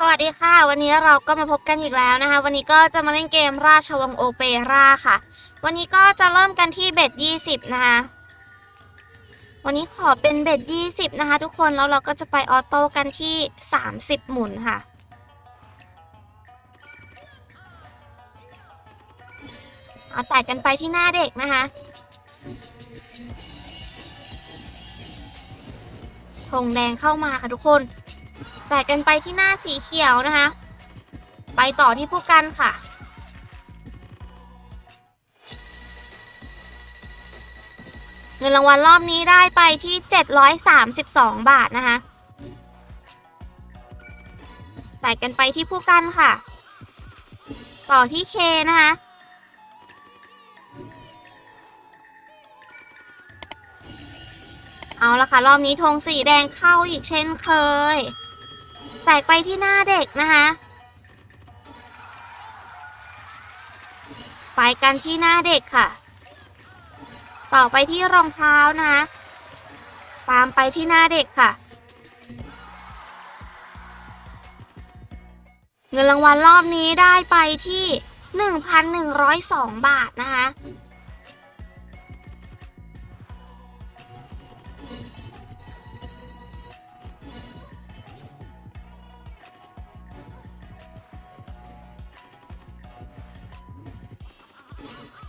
สวัสดีค่ะ วันนี้เราก็มาพบกันอีกแล้วนะคะ วันนี้ก็จะมาเล่นเกมราชวงศ์โอเปร่าค่ะ วันนี้ก็จะเริ่มกันที่เบ็ด20นะคะ วันนี้ขอเป็นเบ็ด20นะคะ ทุกคนแล้วเราก็จะไปออโต้กันที่30หมุนค่ะ เอาแตะกันไปที่หน้าเด็กนะคะธงแดงเข้ามาค่ะทุกคน แตะกันไปที่หน้าสีเขียวนะคะ ไปต่อที่ผู้กันค่ะ เงินรางวัลรอบนี้ได้ไปที่ 732 บาทนะคะแตะกันไปที่ผู้กันค่ะ ต่อที่เคนะคะเอาละค่ะ รอบนี้ธงสีแดงเข้าอีกเช่นเคย ตกไปที่หน้าเด็กนะคะ ไปกันที่หน้าเด็กค่ะ ต่อไปที่รองเท้านะคะตามไปที่หน้าเด็กค่ะ เงินรางวัลรอบนี้ได้ไปที่ 1,102 บาทนะคะ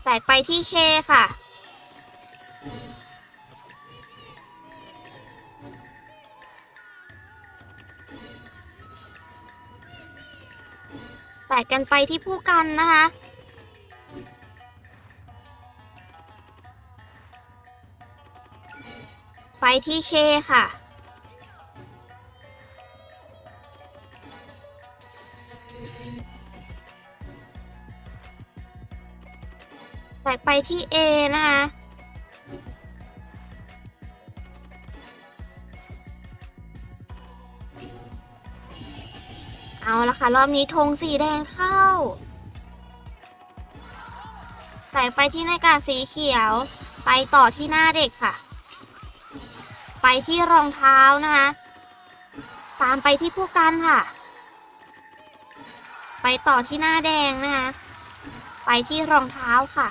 ตกไปที่เคค่ะ แตกกันไปที่ผู้กันนะคะไปที่เคค่ะ แตกไปที่ A นะคะ เอาละค่ะ รอบนี้ธงสีแดงเข้า แตกไปที่หน้ากากสีเขียว ไปต่อที่หน้าเด็กค่ะ ไปที่รองเท้านะคะ ตามไปที่ผู้กันค่ะ ไปต่อที่หน้าแดงนะคะไปที่รองเท้าค่ะ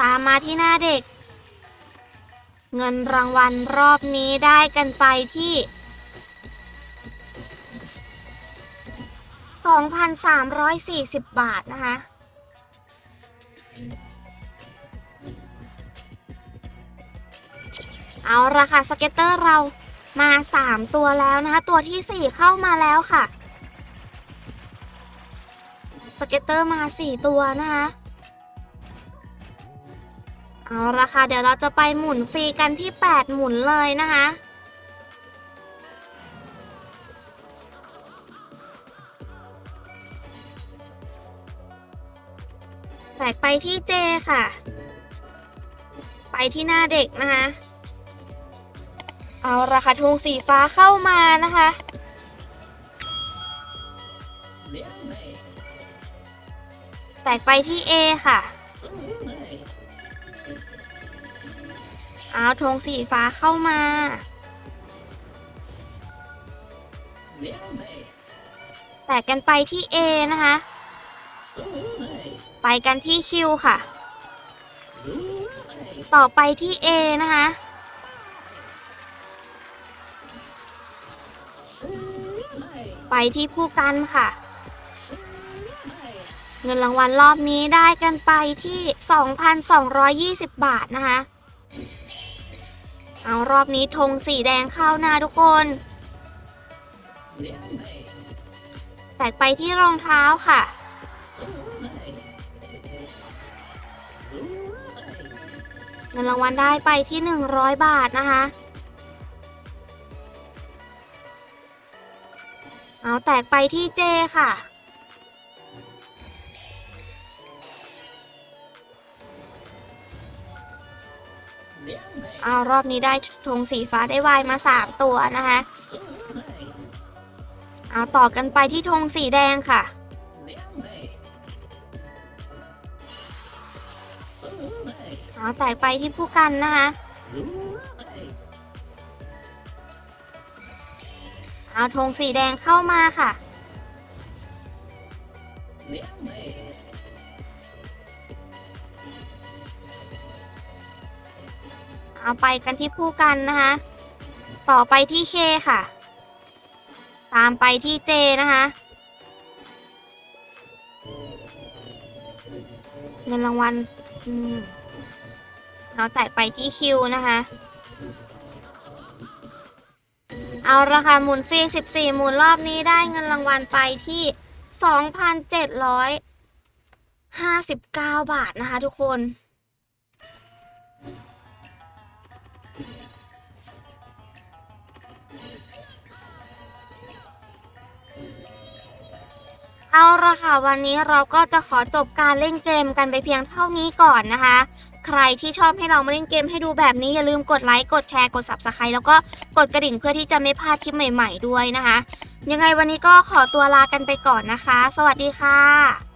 ตามมาที่หน้าเด็ก เงินรางวัลรอบนี้ได้กันไปที่ 2,340 บาทนะคะเอาราคาสเก็ตเตอร์เรามา 3 ตัวแล้วนะคะ ตัวที่ 4 เข้ามาแล้วค่ะ สเก็ตเตอร์มา 4 ตัวนะคะ เอาราคาเดี๋ยวเราจะไปหมุนฟรีกันที่ 8 หมุนเลยนะคะแตกไปที่เจค่ะ ไปที่หน้าเด็กนะคะ เอาราคาทงสีฟ้าเข้ามานะคะแตกไปที่ A ค่ะ เอาธงสีฟ้าเข้ามา แตกกันไปที่ A นะคะ ไปกันที่ Q ค่ะ ต่อไปที่ A นะคะ ไปที่ผู้กันค่ะ เงินรางวัลรอบนี้ได้กันไปที่ 2,220 บาทนะคะ เอารอบนี้ธงสีแดงเข้าหน้าทุกคน แตกไปที่รองเท้าค่ะ เงินรางวัลได้ไปที่ 100 บาทนะคะ เอาแตกไปที่เจค่ะ เอารอบนี้ได้ธงสีฟ้าได้วายมา 3 ตัวนะคะเอาต่อกันไปที่ธงสีแดงค่ะ เอาแตกไปที่ผู้กันนะคะเอาธงสีแดงเข้ามาค่ะ เอาไปกันที่ผู้กันนะคะ ต่อไปที่เคค่ะ ตามไปที่เจนะคะ เงินรางวัลเอาแต่ไปที่คิวนะคะ เอาราคาหมุนฟรี14 หมุนรอบนี้ได้เงินรางวัลไปที่ 2,759 บาทนะคะทุกคน เอาละค่ะวันนี้เราก็จะขอจบการเล่นเกมกันไปเพียงเท่านี้ก่อนนะคะ ใครที่ชอบให้เรามาเล่นเกมให้ดูแบบนี้อย่าลืมกดไลค์กดแชร์กด subscribe แล้วก็กดกระดิ่งเพื่อที่จะไม่พลาดคลิปใหม่ ๆ ด้วยนะคะ ยังไงวันนี้ก็ขอตัวลากันไปก่อนนะคะ สวัสดีค่ะ